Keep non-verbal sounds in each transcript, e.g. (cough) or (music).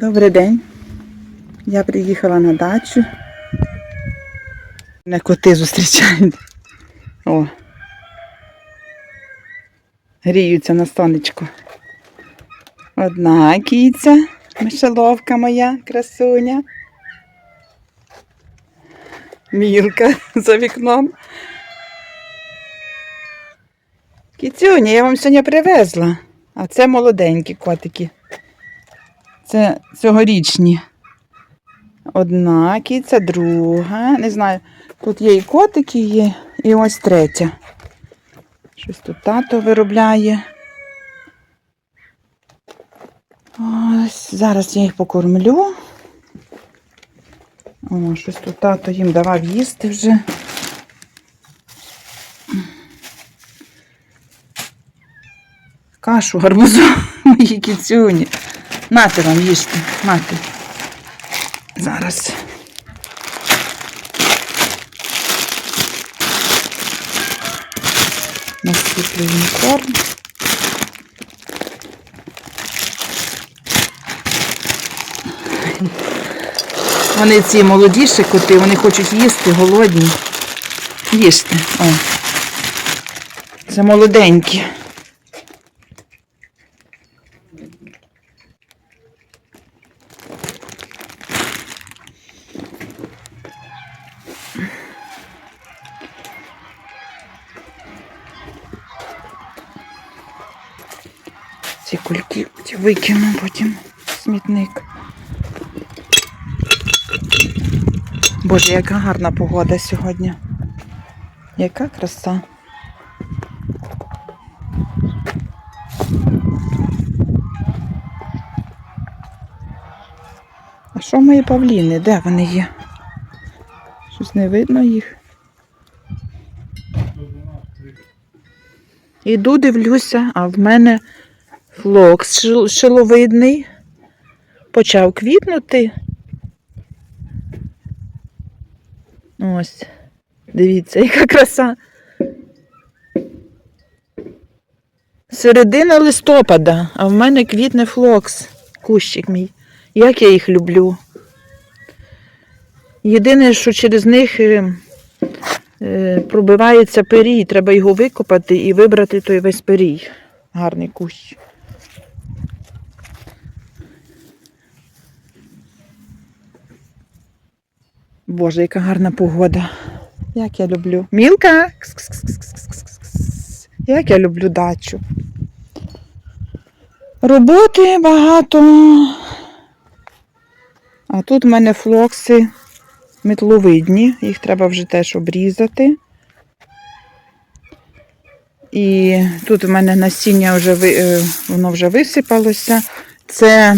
Добрий день. Я приїхала на дачу. Мене коти зустрічають. О. Гріються на сонечку. Одна кіця, мишеловка моя, красуня. Мілка (laughs) за вікном. Кіцюня, я вам сьогодні привезла. А це молоденькі котики. Це цьогорічні. Одна кіця, друга. Не знаю, тут є і котики є, і ось третя. Щось тут тато виробляє. Ось, зараз я їх покормлю. О, щось тут тато їм давав їсти вже. Кашу гарбузу (laughs) мої кіцюні. Нате вам їсти, мати. Зараз. Насиплю їм корм. Вони ці молодіші коти, вони хочуть їсти, голодні. Їсти. О. Це молоденькі. Ці кульки викину потім смітник. Боже, яка гарна погода сьогодні. Яка краса. А що мої павліни? Де вони є? Щось не видно їх. Іду, дивлюся, а в мене флокс шил- шиловидний почав квітнути. Ось, дивіться, яка краса. Середина листопада, а в мене квітне флокс, кущик мій. Як я їх люблю. Єдине, що через них е, е, пробивається перій, треба його викопати і вибрати той весь перій. Гарний кущ. Боже, яка гарна погода. Як я люблю. Мілка! Як я люблю дачу. Роботи багато. А тут в мене флокси метловидні, їх треба вже теж обрізати. І тут в мене насіння вже е, воно вже висипалося. Це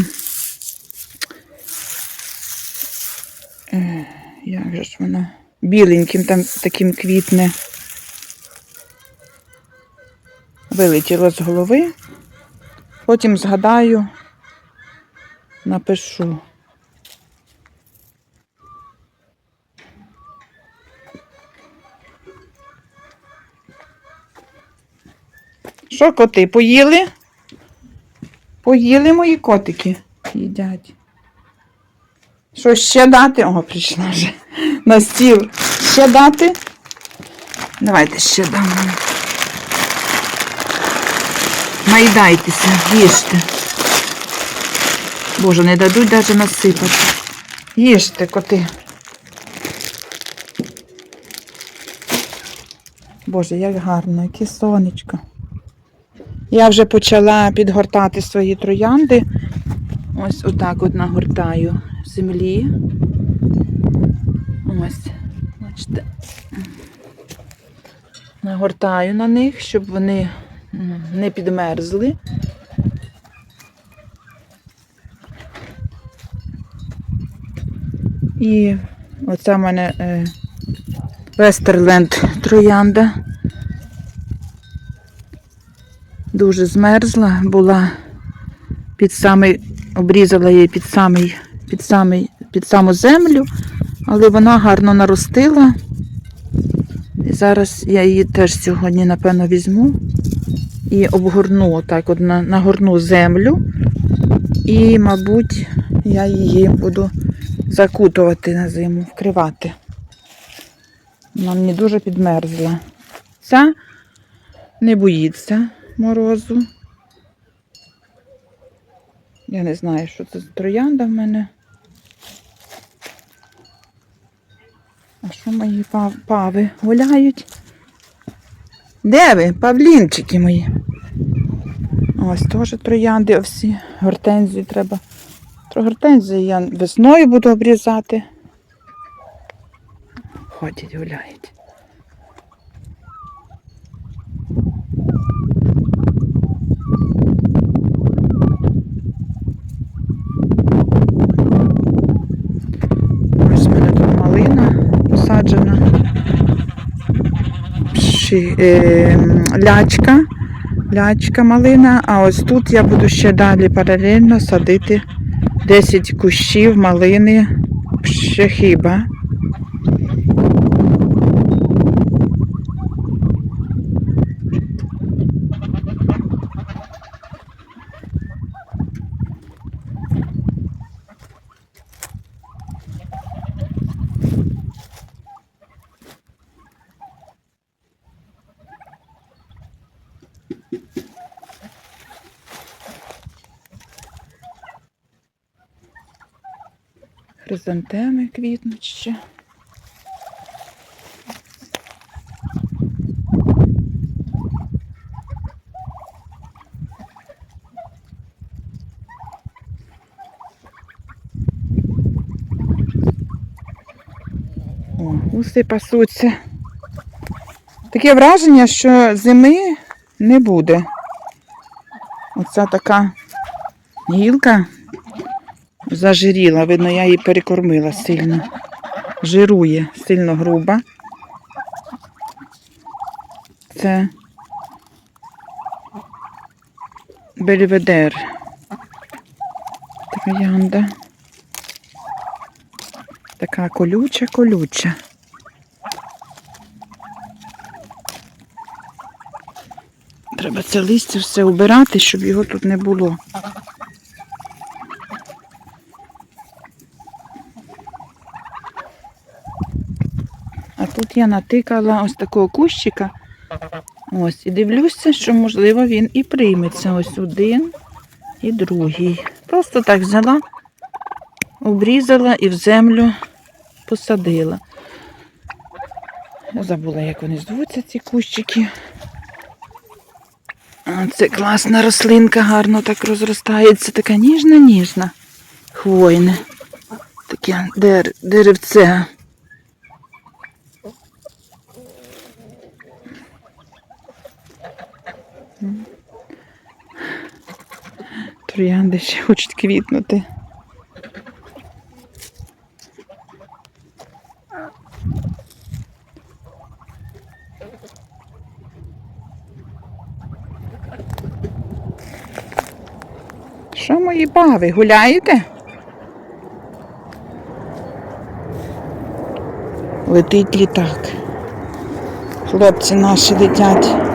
як же ж воно? Біленьким там таким квітне. Вилетіло з голови. Потім згадаю, напишу. Що, коти, поїли? Поїли мої котики? Їдять. Що ще дати? О, прийшла вже на стіл. Ще дати? Давайте ще дамо. Наїдайтеся, їжте. Боже, не дадуть навіть насипати. Їжте, коти. Боже, як гарно, яке сонечко. Я вже почала підгортати свої троянди. Ось отак от нагортаю землі. Ось, бачите. Нагортаю на них, щоб вони не підмерзли. І оця в мене Вестерленд троянда. Дуже змерзла, була під самий, обрізала її під самий, під самий, під саму землю, але вона гарно наростила. І зараз я її теж сьогодні, напевно, візьму і обгорну, отак, от на, нагорну землю. І, мабуть, Я її буду закутувати на зиму, вкривати. Вона мені дуже підмерзла. Ця не боїться морозу. Я не знаю, що це за троянда в мене. Що мої пав- пави гуляють? Де ви, павлінчики мої? Ось теж троянди всі. Гортензії треба. Про гортензії я весною буду обрізати. Ходять, гуляють. Ось в мене тут малина посаджена. Пші, е, лячка. Лячка малина. А ось тут я буду ще далі паралельно садити 10 кущів малини пшехіба. Хризантеми квітнуть ще. О, гуси пасуться. Таке враження, що зими не буде. Оця така гілка зажиріла, видно, я її перекормила сильно. Жирує, сильно груба. Це бельведер. Така колюча, колюча. Треба це листя все убирати, щоб його тут не було. Тут я натикала ось такого кущика. Ось, і дивлюся, що, можливо, він і прийметься. Ось один і другий. Просто так взяла, обрізала і в землю посадила. Забула, як вони звуться, ці кущики. Це класна рослинка, гарно так розростається. Така ніжна-ніжна. Хвойне. Таке дер... деревце. Троянди ще хочуть квітнути. Що мої бави, гуляєте? Летить літак. Хлопці наші летять.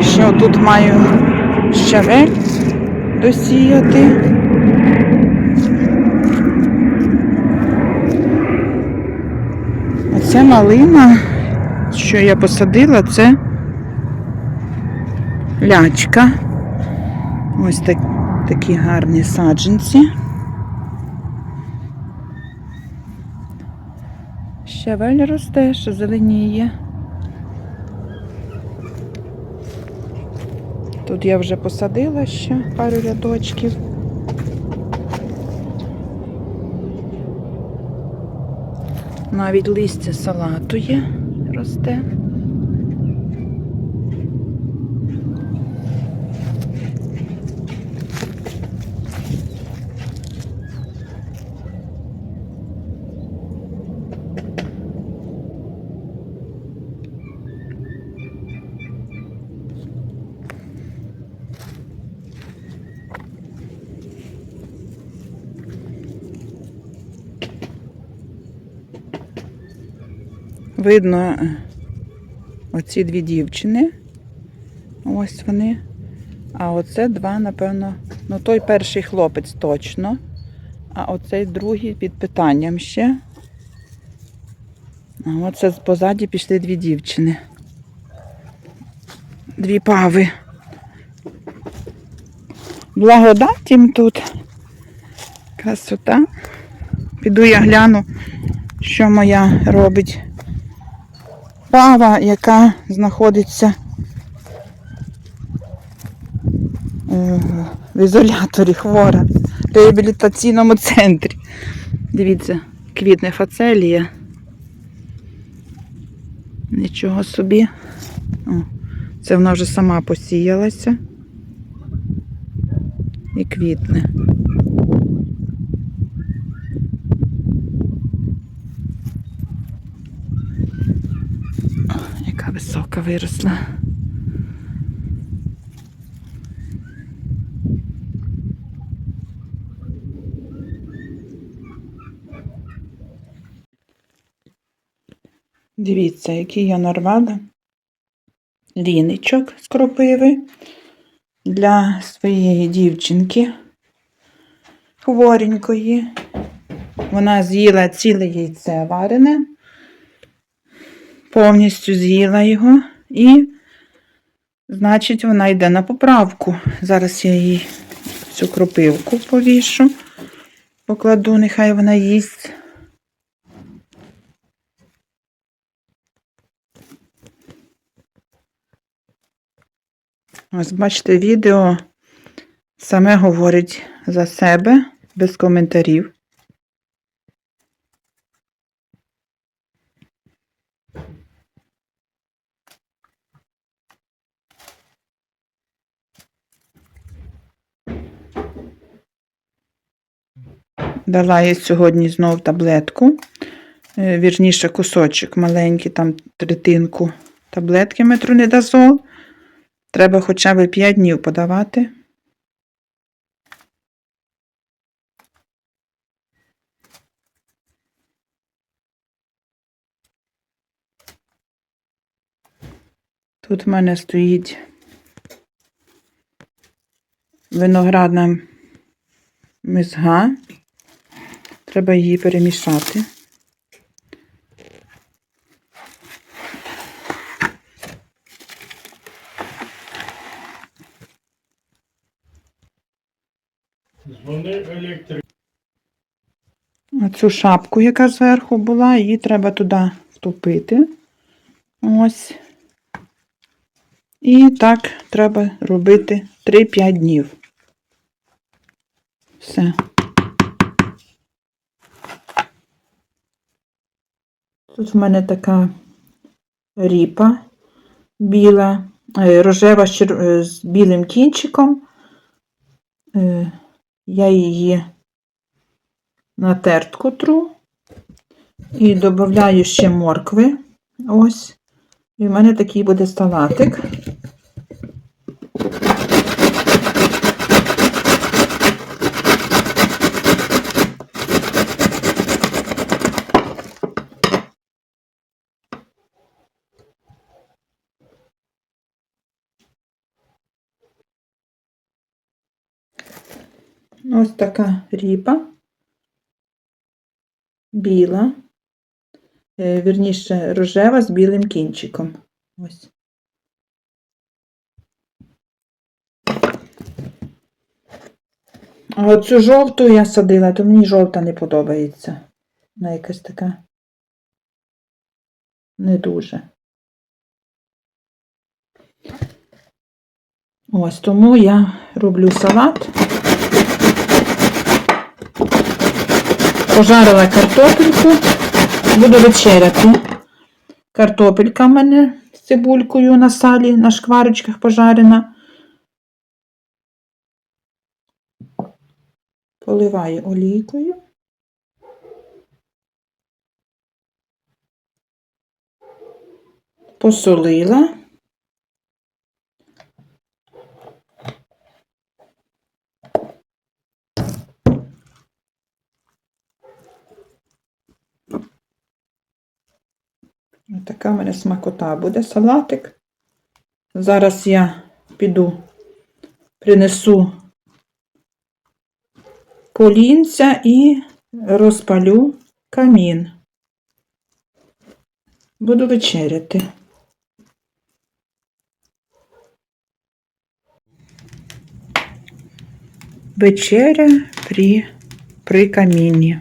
Що тут маю щавель досіяти. Оця малина, що я посадила, це лячка. Ось так, такі гарні саджанці. Щавель росте, що зеленіє. Тут я вже посадила ще пару рядочків. Навіть листя салату є, росте. Видно е, оці дві дівчини. Ось вони. А оце два, напевно, ну той перший хлопець точно. А оцей другий під питанням ще. А оце позаді пішли дві дівчини. Дві пави. Благодать їм тут. Красота. Піду я гляну, що моя робить пава, яка знаходиться е, в ізоляторі хвора в реабілітаційному центрі. Дивіться, квітне фацелія. Нічого собі. О, це вона вже сама посіялася. І квітне. О, Яка виросла. Дивіться, який я нарвала ліничок з кропиви для своєї дівчинки хворенької. Вона з'їла ціле яйце варене, повністю з'їла його і, значить, вона йде на поправку. Зараз я їй цю кропивку повішу, покладу, нехай вона їсть. Ось бачите, відео саме говорить за себе без коментарів. Дала я сьогодні знов таблетку, е, вірніше кусочок маленький, там третинку таблетки метронидазол. Треба хоча б 5 днів подавати. Тут в мене стоїть виноградна мизга. Треба її перемішати. Оцю шапку, яка зверху була, її треба туди втопити. Ось. І так треба робити 3-5 днів. Все. Тут в мене така ріпа біла, е, рожева е, з білим кінчиком. Е, Я її на тертку тру і додаю ще моркви. Ось. І в мене такий буде салатик. Ось така ріпа. Біла. Е, Вірніше, рожева з білим кінчиком. Ось. А оцю жовту я садила, то мені жовта не подобається. Вона якась така не дуже. Ось тому я роблю салат. Пожарила картопельку. Буду вечеряти. Картопелька в мене з цибулькою на салі, на шкварочках пожарена. Поливаю олійкою. Посолила. Така в мене смакота буде салатик. Зараз я піду, принесу полінця і розпалю камін. Буду вечеряти. Вечеря при, при каміні.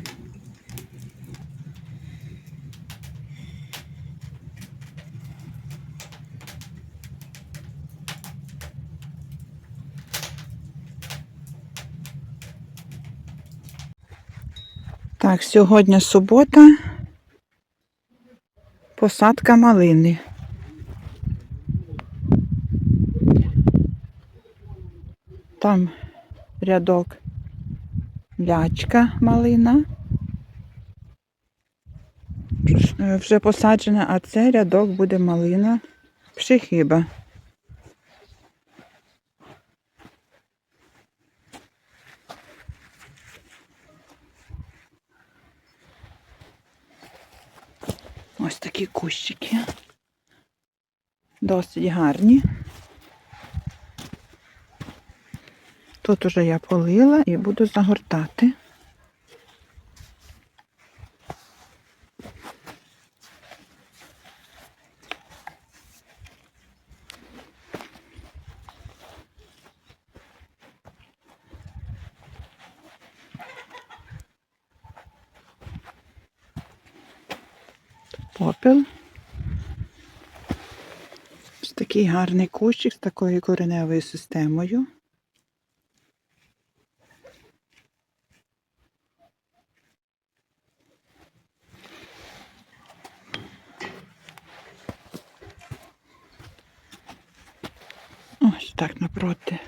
Так, сьогодні субота. Посадка малини. Там рядок лячка малина. Е, Вже посаджена, а це рядок буде малина пшихиба. Ось такі кущики. Досить гарні. Тут уже я полила і буду загортати. Попіл. Ось такий гарний кущик з такою кореневою системою. Ось так напроти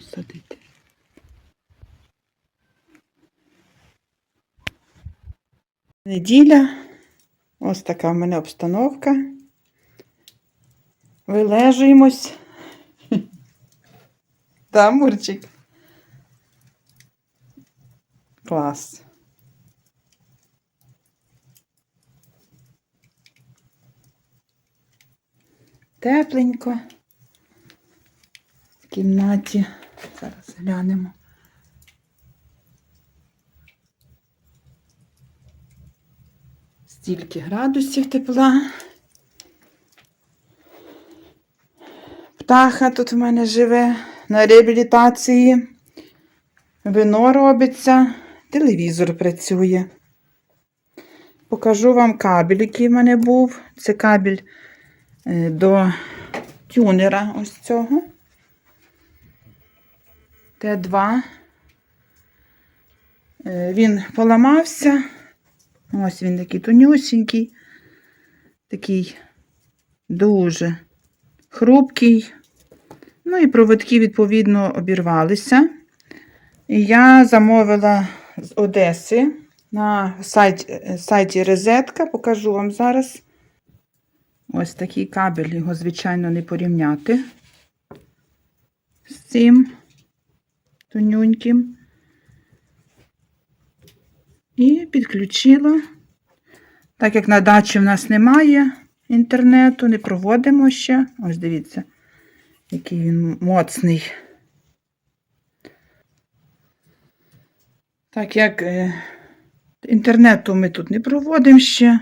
садити. Неділя. Ось така в мене обстановка. Вилежуємось. (laughs) Та, Мурчик? Клас. Тепленько. В кімнаті. Зараз глянемо. Стільки градусів тепла. Птаха тут в мене живе на реабілітації. Вино робиться, телевізор працює. Покажу вам кабель, який в мене був. Це кабель е, до тюнера ось цього. Т2. Е, Він поламався. Ось він такий тонюсінький, такий дуже хрупкий. Ну і проводки, відповідно, обірвалися. І я замовила з Одеси на сайті, сайті Розетка. Покажу вам зараз. Ось такий кабель, його, звичайно, не порівняти з цим тонюньким. І підключила. Так як на дачі в нас немає інтернету, не проводимо ще. Ось дивіться, який він моцний. Так як е, інтернету ми тут не проводимо ще,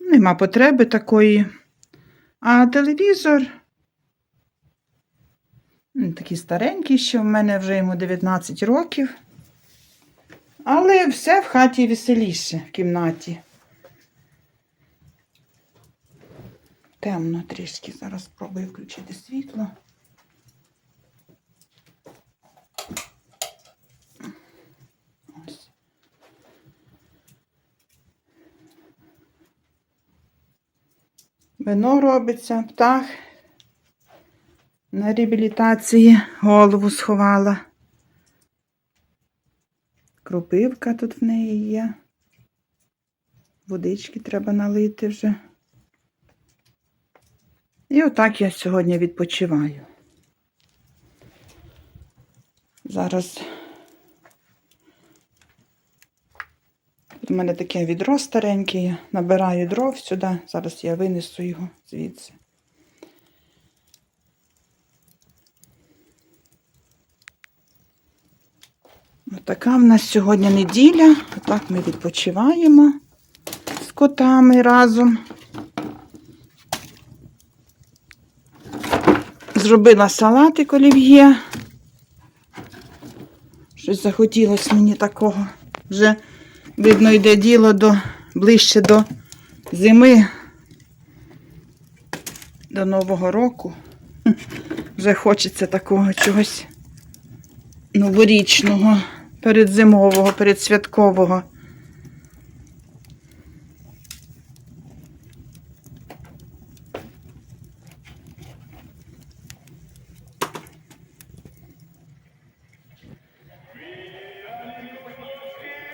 нема потреби такої. А телевізор такий старенький, ще в мене вже йому 19 років. Але все в хаті веселіше в кімнаті. Темно трішки. Зараз спробую включити світло. Ось. Вино робиться, птах на реабілітації голову сховала. Кропивка тут в неї є. Водички треба налити вже. І отак я сьогодні відпочиваю. Зараз У мене таке відро стареньке, набираю дров сюди. Зараз я винесу його звідси. Така в нас сьогодні неділя. Отак ми відпочиваємо з котами разом. Зробила салатик олів'є. Щось захотілося мені такого. Вже, видно, йде діло до, ближче до зими, до Нового року. Вже хочеться такого чогось новорічного, передзимового, передсвяткового.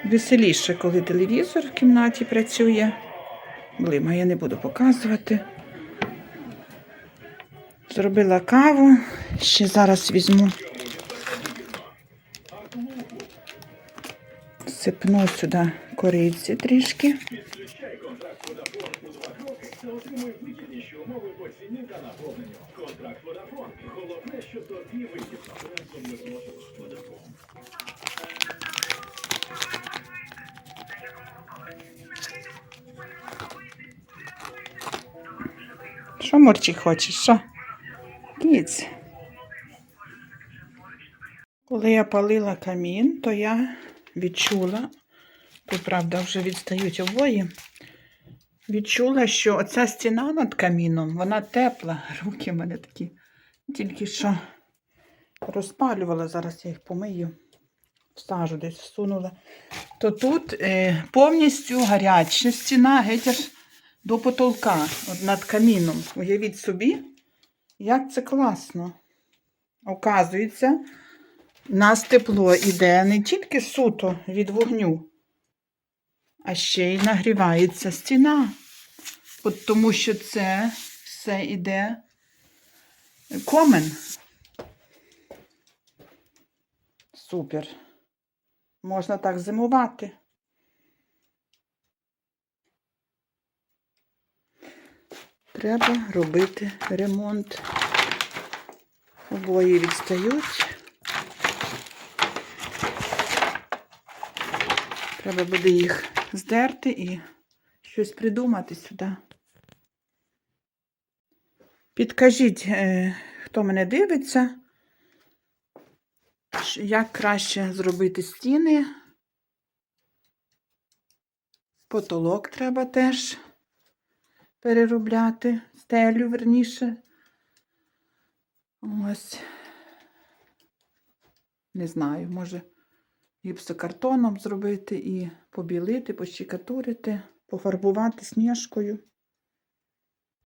Веселіше, коли телевізор в кімнаті працює. Блима я не буду показувати. Зробила каву. Ще зараз візьму. Сипну сюди кориці трішки. Що, Мурчик, хочеш? Що? Кіць. Коли я палила камін, то я відчула, правда, вже відстають обої, відчула, що оця стіна над каміном, вона тепла. Руки в мене такі. Тільки що розпалювала, зараз я їх помию, всажу десь всунула. То тут е, повністю гаряча стіна, геть аж до потолка, от над каміном. Уявіть собі, як це класно. Оказується, нас тепло іде не тільки суто від вогню, а ще й нагрівається стіна. От тому що це все іде комен. Супер. Можна так зимувати. Треба робити ремонт. Обої відстають. Треба буде їх здерти і щось придумати сюди. Підкажіть, е, хто мене дивиться, як краще зробити стіни. Потолок треба теж переробляти, стелю, верніше. Ось. Не знаю, може гіпсокартоном зробити і побілити, пощекатурити, пофарбувати сніжкою.